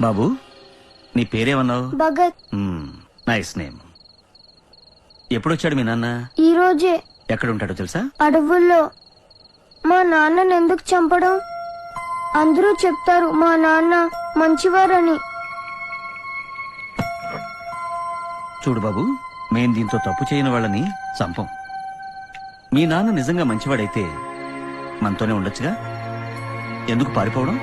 బాబు నీ పేరేమన్నావు? Bhagat. Nice name. ఎప్పుడొచ్చాడు మీ నాన్న? ఈ రోజే. ఎక్కడ ఉంటాడో తెలుసా? అడవుల్లో. మా నాన్నని ఎందుకు చంపడం? అందరూ చెప్తారు మా నాన్న మంచివారని. చూడు బాబు మేం దీంతో తప్పు చేయని వాళ్ళని చంపం. మీ నాన్న నిజంగా మంచివాడైతే మనతోనే ఉండొచ్చుగా? ఎందుకు పారిపోవడం?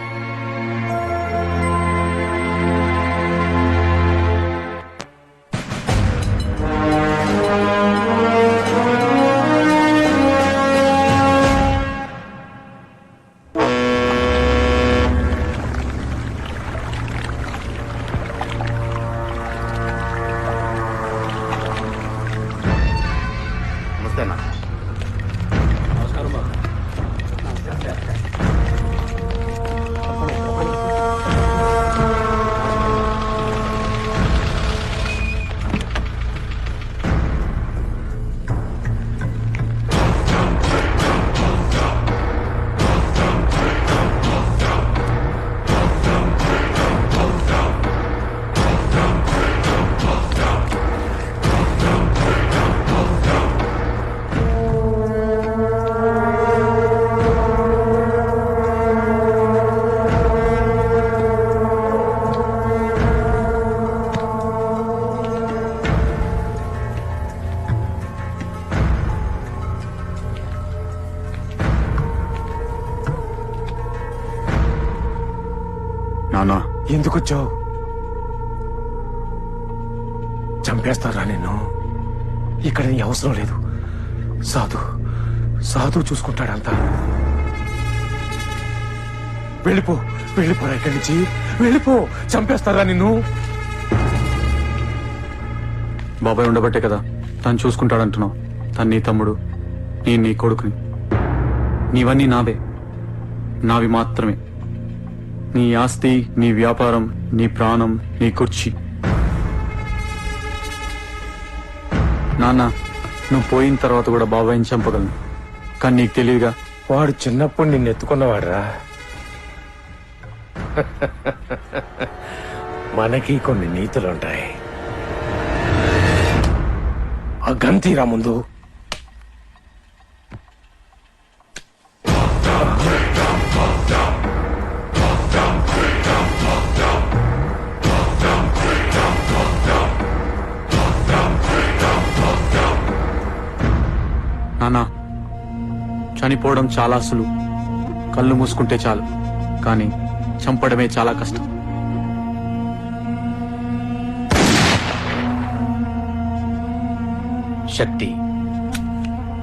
ఎందుకు వచ్చావు చంపేస్తారా నిన్ను? ఇక్కడ నీ అవసరం లేదు. సాధు సాధు చూసుకుంటాడంతా. వెళ్ళిపో వెళ్ళిపోరా ఇక్కడి నుంచి. వెళ్ళిపో చంపేస్తారా నిన్ను? బాబాయ్ ఉండబట్టే కదా. తను చూసుకుంటాడంటున్నావు. తను నీ తమ్ముడు నేను నీ కొడుకుని. నీవన్నీ నావే. నావి మాత్రమే. నీ ఆస్తి నీ వ్యాపారం నీ ప్రాణం నీ కుర్చీ. నాన్న నువ్వు పోయిన తర్వాత కూడా బాబాయిని చంపగలను. కానీ నీకు తెలియదుగా. వాడు చిన్నప్పుడు నిన్ను ఎత్తుకున్నవాడురా. మనకి కొన్ని నీతులుంటాయి. ఆ గంతీరా ముందు చనిపోవడం చాలా సులువు కళ్ళు మూసుకుంటే చాలు. కానీ చంపడమే చాలా కష్టం. శక్తి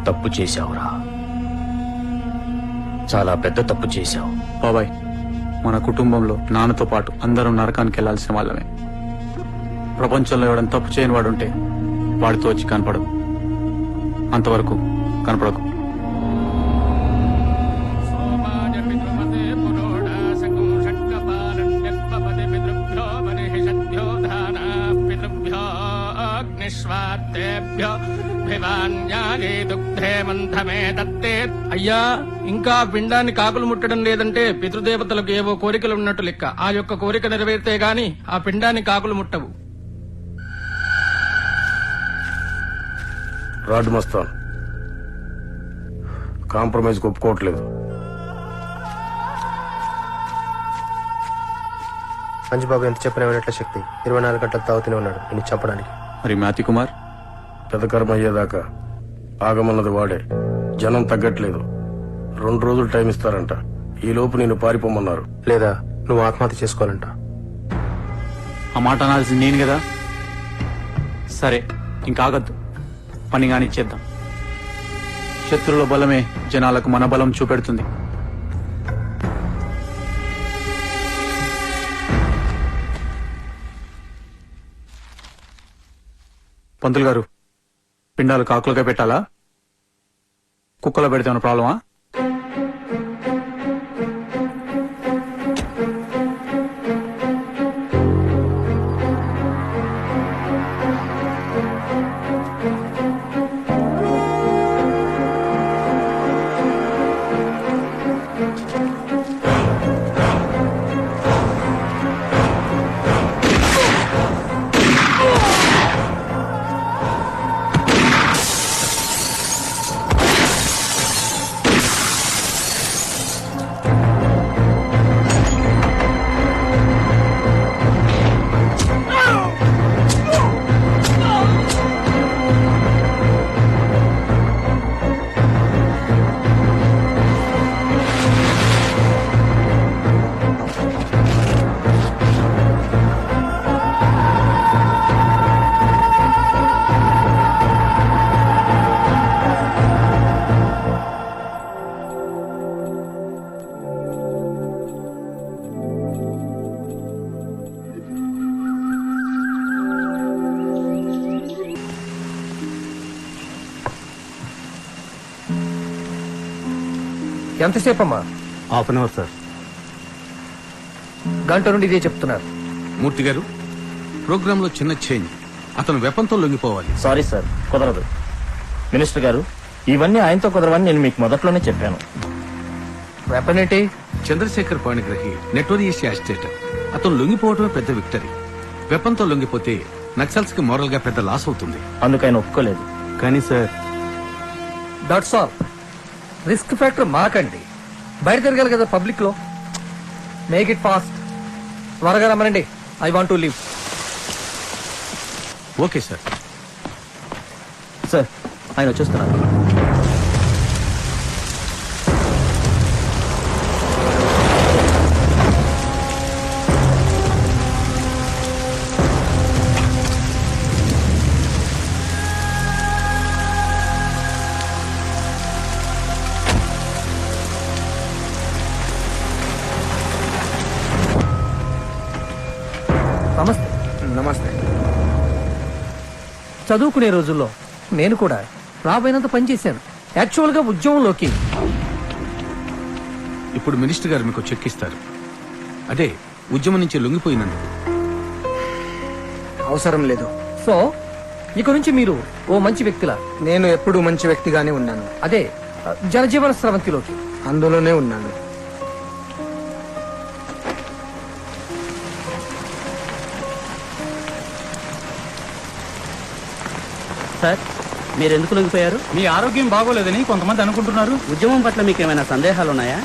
తప్పు చేశావురా. చాలా పెద్ద తప్పు చేశావు. బాబాయ్ మన కుటుంబంలో నాన్నతో పాటు అందరం నరకానికి వెళ్ళాల్సిన వాళ్ళమే. ప్రపంచంలో ఎవడని తప్పు చేయని వాడు ఉంటే వాడితో వచ్చి కనపడదు. అంతవరకు కనపడకు. అయ్యా ఇంకా పిండాన్ని కాకులు ముట్టడం లేదంటే పితృదేవతలకు ఏవో కోరికలు ఉన్నట్టు లెక్క. ఆ యొక్క కోరిక నెరవేరితే గాని ఆ పిండాన్ని కాకులు ముట్టవు. రాడ్ కాంప్రమైజ్ ఒప్పుకోవట్లేదు. మంజుబాబు ఎంత చెప్పినా వినట్ల శక్తి. ఇరవై నాలుగు గంటలు తాగుతూనే ఉన్నాడు. నేను చెప్పడానికి మరి మ్యాథి కుమార్ పెదకర్మ అయ్యేదాకా ఆగమన్నది వాడే. జనం తగ్గట్లేదు. రెండు రోజులు టైం ఇస్తారంట. ఈ లోపు నేను పారిపోమన్నారు. లేదా నువ్వు ఆత్మహత్య చేసుకోవాలంట. ఆ మాట అనాల్సింది నేను కదా. సరే ఇంకాగద్దు. పని కానిచ్చేద్దాం శత్రువుల బలమే జనాలకు మన బలం చూపెడుతుంది. పంతులు గారు పిండాలు కాకులుగా పెట్టాలా? కుక్కలో పెడితే ఉన్న ప్రాబ్లమా? ఎంతసేపు అమ్మా హాఫ్ అన్ అవర్ సార్ గంట నుండి ఇదే చెప్తున్నారు. మూర్తి గారు ప్రోగ్రామ్లో చిన్న చేంజ్. అతను వెపంతో లొంగిపోవాలి. సారీ సార్ కుదరదు. మినిస్టర్ గారు ఇవన్నీ ఆయనతో కుదరవని నేను మీకు మొదట్లోనే చెప్పాను. వెపన్ ఏంటి? చంద్రశేఖర్ పాణిగ్రహి నెటోరియస్ యాస్టేట్ అతను లొంగిపోవడమే పెద్ద విక్టరీ. వెపంతో లొంగిపోతే నక్సల్స్కి మోరల్గా పెద్ద లాస్ అవుతుంది. అందుకు ఆయన ఒప్పుకోలేదు. కానీ sir that's all risk factor మాకండి. బయట తిరగాలి కదా పబ్లిక్లో మేక్ ఇట్ ఫాస్ట్ త్వరగా రమ్మనండి. I want to leave okay sir. Sir ఆయన వచ్చేస్తున్నారు. చదువుకునే రోజుల్లో నేను కూడా రాబోయినంత పనిచేశాను యాక్చువల్గా ఉద్యోగంలోకి ఇప్పుడు మినిస్టర్ గారు మీకు చెక్ ఇస్తారు. అదే ఉద్యమం నుంచి లొంగిపోయినందుకు. అవసరం లేదు. సో ఇక నుంచి మీరు ఓ మంచి వ్యక్తిలా. నేను ఎప్పుడూ మంచి వ్యక్తిగానే ఉన్నాను. అదే జనజీవన స్రవంతిలోకి. అందులోనే ఉన్నాను. సార్? మీరు ఎందుకు లొంగిపోయారు? మీ ఆరోగ్యం బాగోలేదని కొంతమంది అనుకుంటున్నారు. ఉద్యమం పట్ల మీకు ఏమైనా సందేహాలు ఉన్నాయా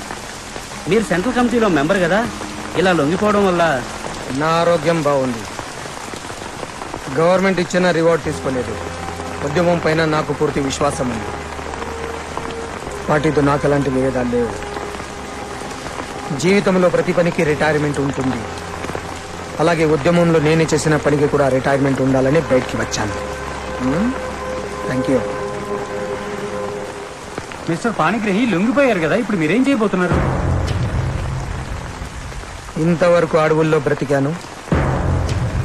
మీరు సెంట్రల్ కమిటీలో మెంబర్ కదా. ఇలా లొంగిపోవడం వల్ల నా ఆరోగ్యం బాగుంది. గవర్నమెంట్ ఇచ్చిన రివార్డ్ తీసుకోలేదు ఉద్యమం పైన నాకు పూర్తి విశ్వాసం ఉంది. వాటితో నాకు ఎలాంటి విభేదాలు లేవు. జీవితంలో ప్రతి పనికి రిటైర్మెంట్ ఉంటుంది. అలాగే ఉద్యమంలో నేను చేసిన పనికి కూడా రిటైర్మెంట్ ఉండాలని బయటికి వచ్చాను. థ్యాంక్ యూ మిస్టర్ పాణిగ్రహి లొంగిపోయారు కదా ఇప్పుడు మీరేం చేయబోతున్నారు? ఇంతవరకు అడవుల్లో బ్రతికాను.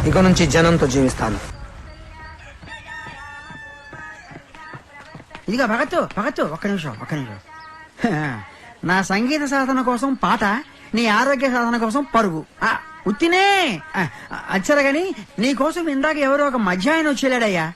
ఇక నుంచి జనంతో జీవిస్తాను. ఇదిగో భగత్తు భగత్తు ఒక్క నిమిషం ఒక్క నిమిషం. నా సంగీత సాధన కోసం పాట నీ ఆరోగ్య సాధన కోసం పరుగు. ఆ, ఉత్తినే! అచ్చరా గాని నీ కోసం ఇందాక ఎవరో ఒక మధ్యాహ్నం వచ్చేలాడయ్యా